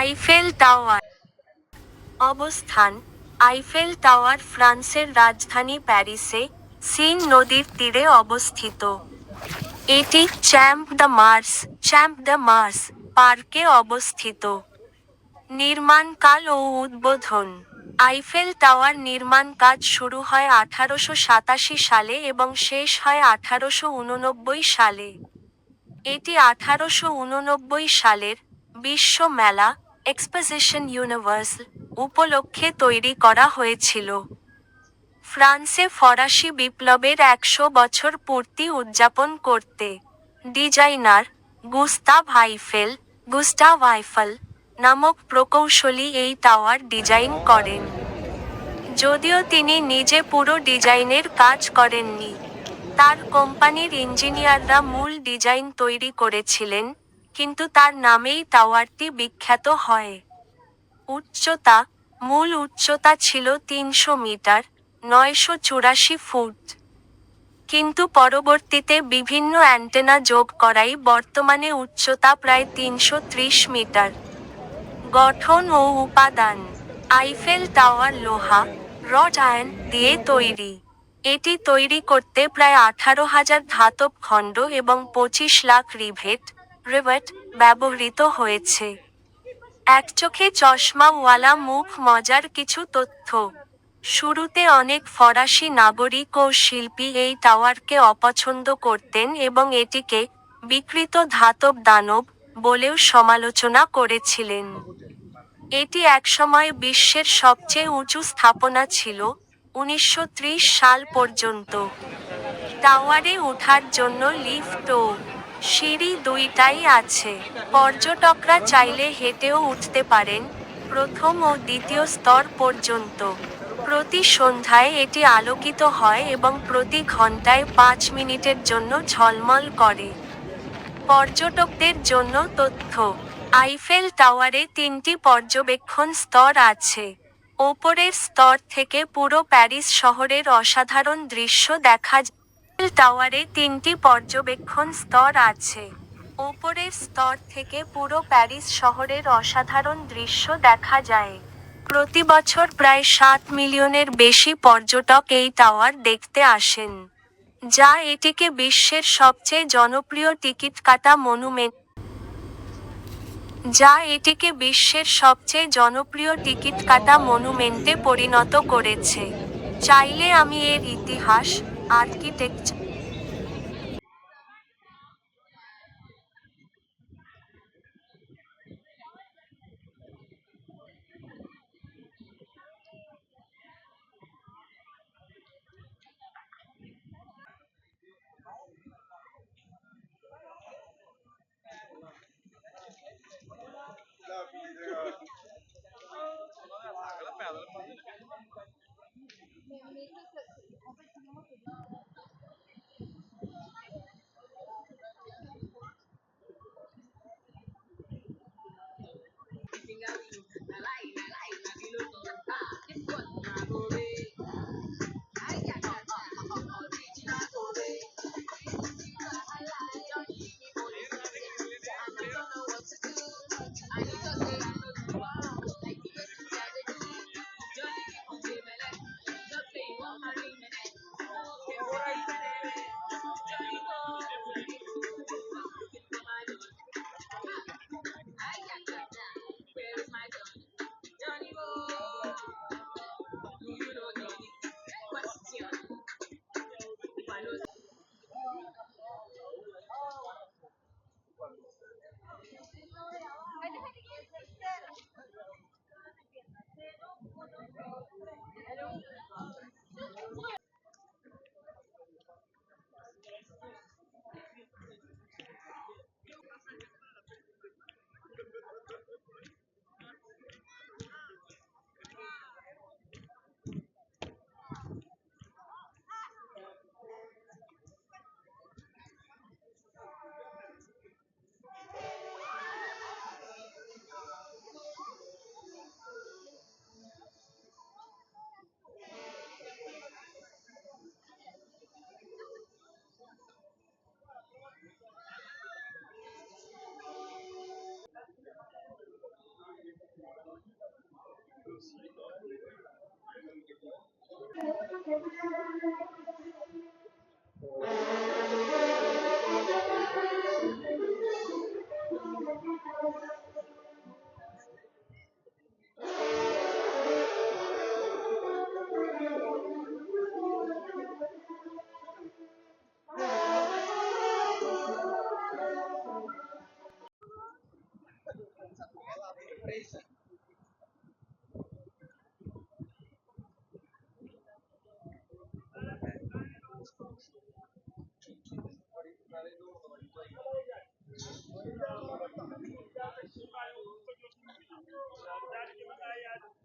Eiffel Tower. অবস্থান, Eiffel tower ফ্রান্সের রাজধানী প্যারিসে সিন নদীর তীরে অবস্থিত। এটি Champ de Mars, Champ de Mars পার্কে অবস্থিত। নির্মাণকাল ও উদ্বোধন। আইফেল টাওয়ার নির্মাণ কাজ শুরু হয় আঠারোশো সাতাশি সালে এবং শেষ হয় আঠারোশো উননব্বই সালে। এটি আঠারোশো উননব্বই সালের বিশ্ব মেলা এক্সপোজিশন ইউনিভার্স উপলক্ষে তৈরি করা হয়েছিল। ফ্রান্সে ফরাসি বিপ্লবের একশো বছর পূর্তি উদযাপন করতে designer Gustave Eiffel Gustave Eiffel নামক প্রকৌশলী এই টাওয়ার ডিজাইন করেন। যদিও তিনি নিজে পুরো ডিজাইনের কাজ করেননি, তার কোম্পানির ইঞ্জিনিয়াররা মূল ডিজাইন তৈরি করেছিলেন কিন্তু তার নামেই টাওয়ারটি বিখ্যাত হয়। উচ্চতা, মূল উচ্চতা ছিল তিনশো মিটার, নয়শো চুরাশি ফুট। কিন্তু পরবর্তীতে বিভিন্ন অ্যান্টেনা যোগ করাই বর্তমানে উচ্চতা প্রায় তিনশো ত্রিশ মিটার। গঠন ও উপাদান, আইফেল টাওয়ার লোহা, রড আয়ন দিয়ে তৈরি। এটি তৈরি করতে প্রায় আঠারো হাজার ধাতব খণ্ড এবং পঁচিশ লাখ রিভেট রিভেট ব্যবহৃত হয়েছে। এক চোখে চশমাওয়ালা মুখ, মজার কিছু তথ্য। শুরুতে অনেক ফরাসি নাগরিক ও শিল্পী এই টাওয়ারকে অপছন্দ করতেন এবং এটিকে বিকৃত ধাতব দানব বলেও সমালোচনা করেছিলেন। এটি একসময় বিশ্বের সবচেয়ে উঁচু স্থাপনা ছিল, উনিশশো ত্রিশ সাল পর্যন্ত। টাওয়ারে ওঠার জন্য লিফট ও সিঁড়ি দুইটাই আছে। পর্যটকরা চাইলে হেঁটেও উঠতে পারেন প্রথম ও দ্বিতীয় স্তর পর্যন্ত। প্রতি সন্ধ্যায় এটি আলোকিত হয় এবং প্রতি ঘন্টায় পাঁচ মিনিটের জন্য ঝলমল করে। পর্যটকদের জন্য তথ্য, আইফেল টাওয়ারে তিনটি পর্যবেক্ষণ স্তর আছে। ওপরের স্তর থেকে পুরো প্যারিস শহরের অসাধারণ দৃশ্য দেখা যায়। টাওয়ারে তিনটি পর্যবেক্ষণ স্তর আছে। ওপরের স্তর থেকে পুরো প্যারিস শহরের অসাধারণ দৃশ্য দেখা যায়। প্রতি বছর প্রায় সাত মিলিয়নের বেশি পর্যটক এই টাওয়ার দেখতে আসেন, যা এটিকে বিশ্বের সবচেয়ে জনপ্রিয় টিকিট কাটা মনুমেন্ট, যা এটিকে বিশ্বের সবচেয়ে জনপ্রিয় টিকিট কাটা মনুমেন্টে পরিণত করেছে। চাইলে আমি এর ইতিহাস architecture Satu malam, Thank you.